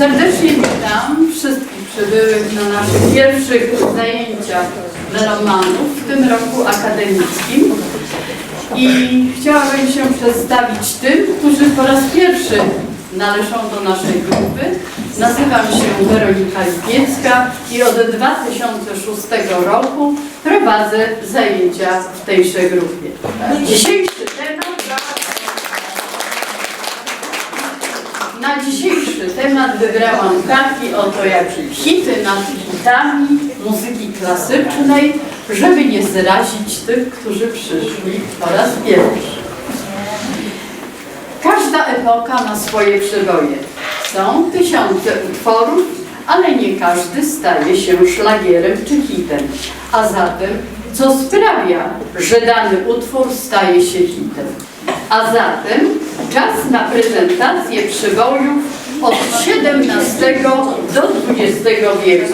Serdecznie witam wszystkich przybyłych na naszych pierwszych zajęciach melomanów w tym roku akademickim. I chciałabym się przedstawić tym, którzy po raz pierwszy należą do naszej grupy. Nazywam się Weronika Lipiecka i od 2006 roku prowadzę zajęcia w tejże grupie. Dzisiejszy temat Na dzisiejszy temat wybrałam taki oto jak hity nad hitami muzyki klasycznej, żeby nie zrazić tych, którzy przyszli po raz pierwszy. Każda epoka ma swoje przeboje. Są tysiące utworów, ale nie każdy staje się szlagierem czy hitem. A zatem, co sprawia, że dany utwór staje się hitem? A zatem czas na prezentację przybojów od XVII do XX wieku,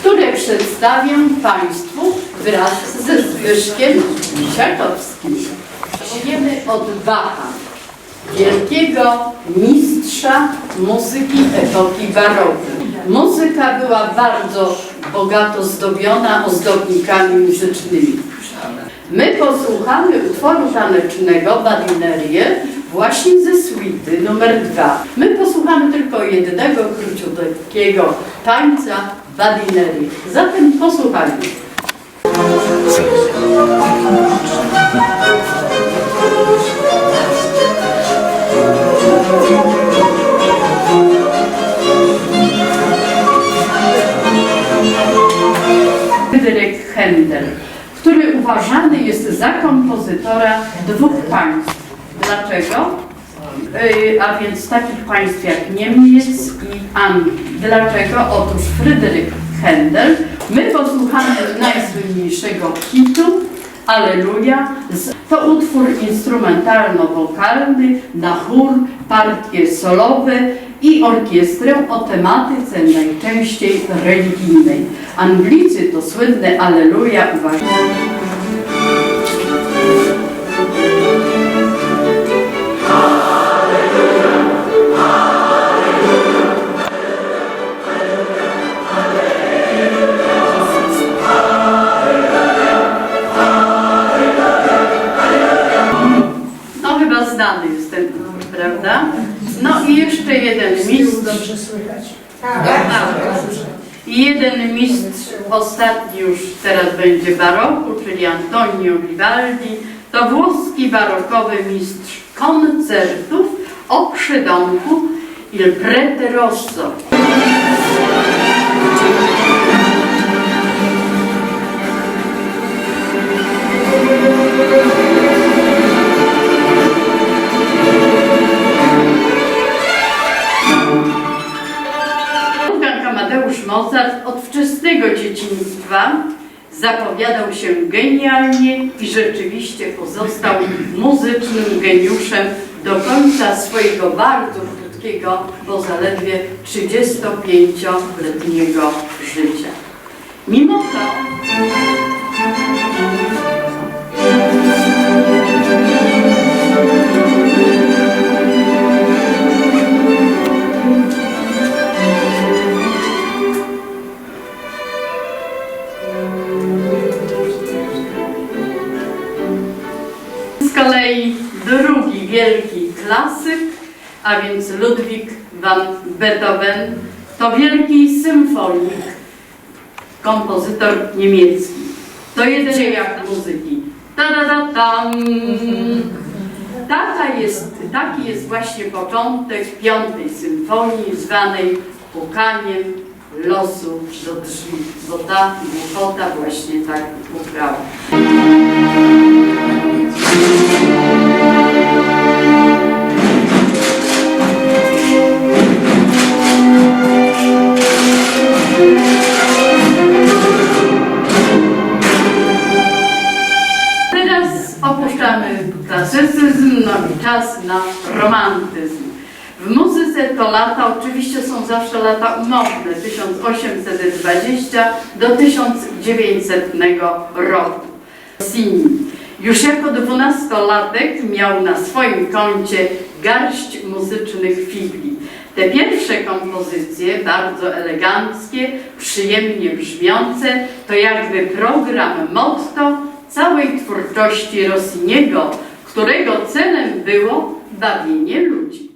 które przedstawię Państwu wraz ze Zbyszkiem Siakowskim. Zaczniemy od Bacha, wielkiego mistrza muzyki epoki baroku. Muzyka była bardzo bogato zdobiona ozdobnikami muzycznymi. My posłuchamy utworu tanecznego Badinerię właśnie ze suity numer dwa. My posłuchamy tylko jednego króciutkiego tańca Badinerii. Zatem posłuchajmy. Fryderyk Händel, który uważany jest za kompozytora dwóch państw. Yy, A więc takich państw jak Niemiec i Anglii. Dlaczego? Otóż Fryderyk Händel, my posłuchamy najsłynniejszego hitu Aleluja. To utwór instrumentalno-wokalny na chór, partie solowe i orkiestrę o tematyce najczęściej religijnej. Anglicy to słynne Aleluja uważają. Prawda? No i jeszcze jeden mistrz. Dobrze słychać. I jeden mistrz, ostatni już teraz będzie baroku, czyli Antonio Vivaldi, to włoski barokowy mistrz koncertów o przydomku Il Prete zapowiadał się genialnie i rzeczywiście pozostał muzycznym geniuszem do końca swojego bardzo krótkiego, bo zaledwie 35-letniego życia. Mimo to a więc Ludwik van Beethoven, to wielki symfonik, kompozytor niemiecki. To jeden dziejach muzyki. Ta da da tam. Taka jest, taki jest właśnie początek piątej symfonii zwanej pukaniem losu do drzwi, bo ta głupota właśnie tak pukała. Na romantyzm. W muzyce to lata oczywiście są zawsze lata umowne, 1820 do 1900 roku. Rossini. Już jako dwunastolatek miał na swoim koncie garść muzycznych figli. Te pierwsze kompozycje, bardzo eleganckie, przyjemnie brzmiące, to jakby program motto całej twórczości Rossiniego, którego celem było bawienie ludzi.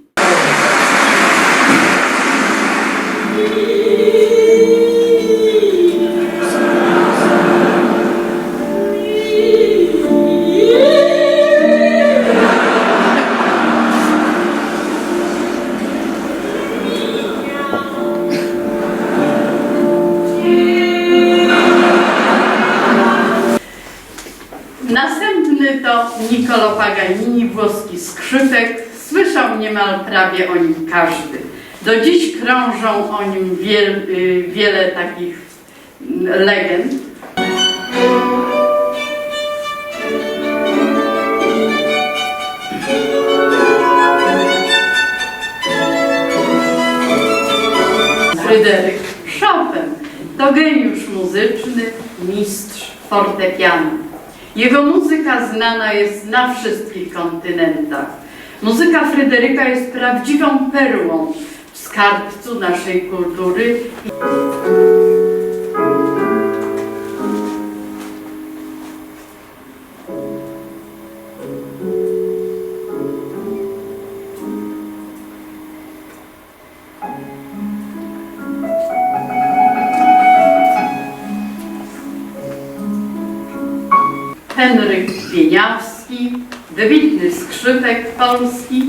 To Niccolo Paganini, włoski skrzypek. Słyszał niemal prawie o nim każdy. Do dziś krążą o nim wiel, y, wiele takich mm, legend. Fryderyk Chopin to geniusz muzyczny, mistrz fortepianu. Jego muzyka znana jest na wszystkich kontynentach. Muzyka Fryderyka jest prawdziwą perłą w skarbcu naszej kultury. Henryk Wieniawski, wybitny skrzypek polski.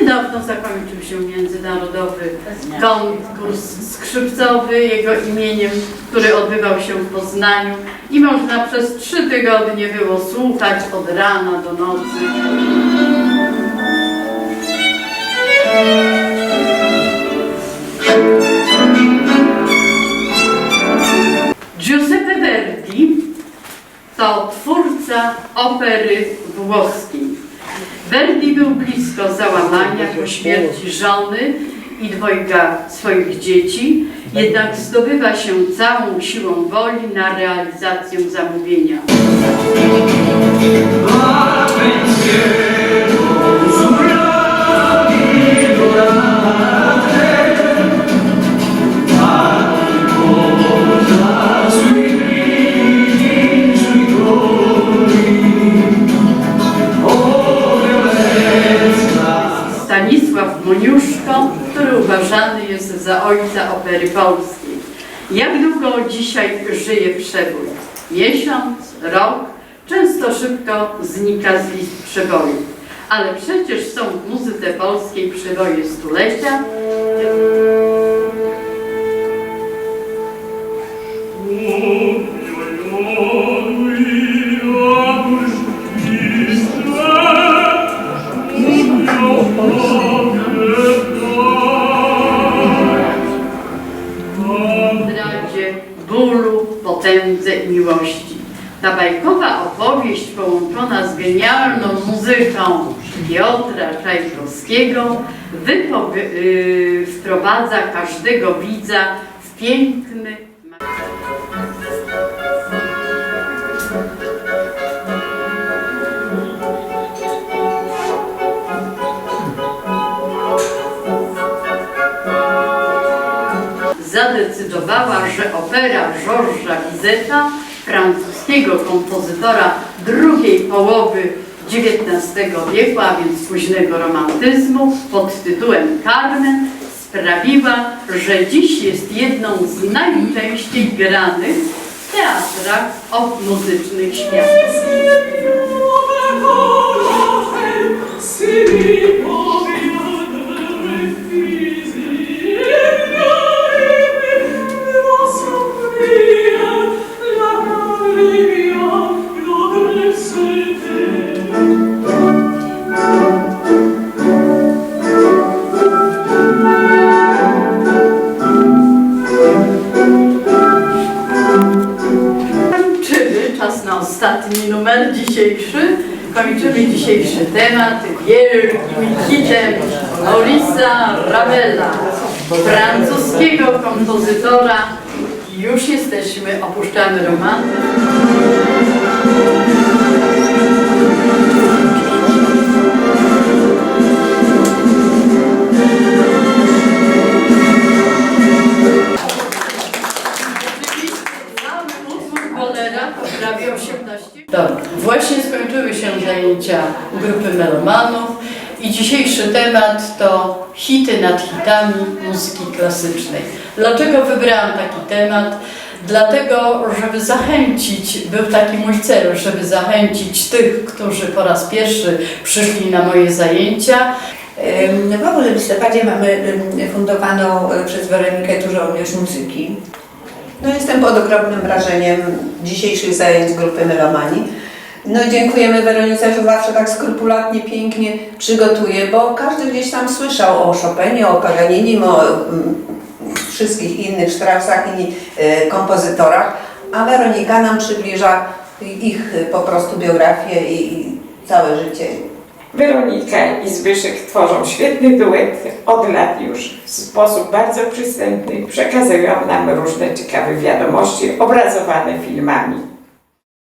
Niedawno zakończył się międzynarodowy konkurs skrzypcowy jego imieniem, który odbywał się w Poznaniu i można przez trzy tygodnie było słuchać od rana do nocy. Opery włoskiej. Verdi był blisko załamania po śmierci żony i dwojga swoich dzieci, jednak zdobywa się całą siłą woli na realizację zamówienia. Ojca opery polskiej. Jak długo dzisiaj żyje przebój? Miesiąc, rok, często szybko znika z list przebojów. Ale przecież są w muzyce polskiej przeboje stulecia. Bólu, potędze i miłości. Ta bajkowa opowieść połączona z genialną muzyką Piotra Czajkowskiego yy, wprowadza każdego widza w piękny zadecydowała, że opera Georgesa Bizeta, francuskiego kompozytora drugiej połowy XIX wieku, a więc późnego romantyzmu, pod tytułem Carmen, sprawiła, że dziś jest jedną z najczęściej granych w teatrach muzycznych świata. Kończymy dzisiejszy temat wielkim hitem Maurisa Ravella, francuskiego kompozytora. Już jesteśmy, opuszczamy roman. Tonera, Dobra, tak, właśnie skończyły się zajęcia grupy melomanów i dzisiejszy temat to hity nad hitami muzyki klasycznej. Dlaczego wybrałam taki temat? Dlatego, żeby zachęcić, był taki mój cel, żeby zachęcić tych, którzy po raz pierwszy przyszli na moje zajęcia, w ogóle w listopadzie mamy fundowaną e, przez Weronikę dużą ilość muzyki, no jestem pod okropnym wrażeniem dzisiejszych zajęć grupy Melomanii. No dziękujemy Weronice, że zawsze tak skrupulatnie, pięknie przygotuje, bo każdy gdzieś tam słyszał o Chopinie, o Paganinim, o ym, wszystkich innych Straussach i y, kompozytorach, a Weronika nam przybliża ich y, po prostu biografię i, i całe życie. Weronika i Zbyszek tworzą świetny duet od lat już. W sposób bardzo przystępny przekazują nam różne ciekawe wiadomości obrazowane filmami.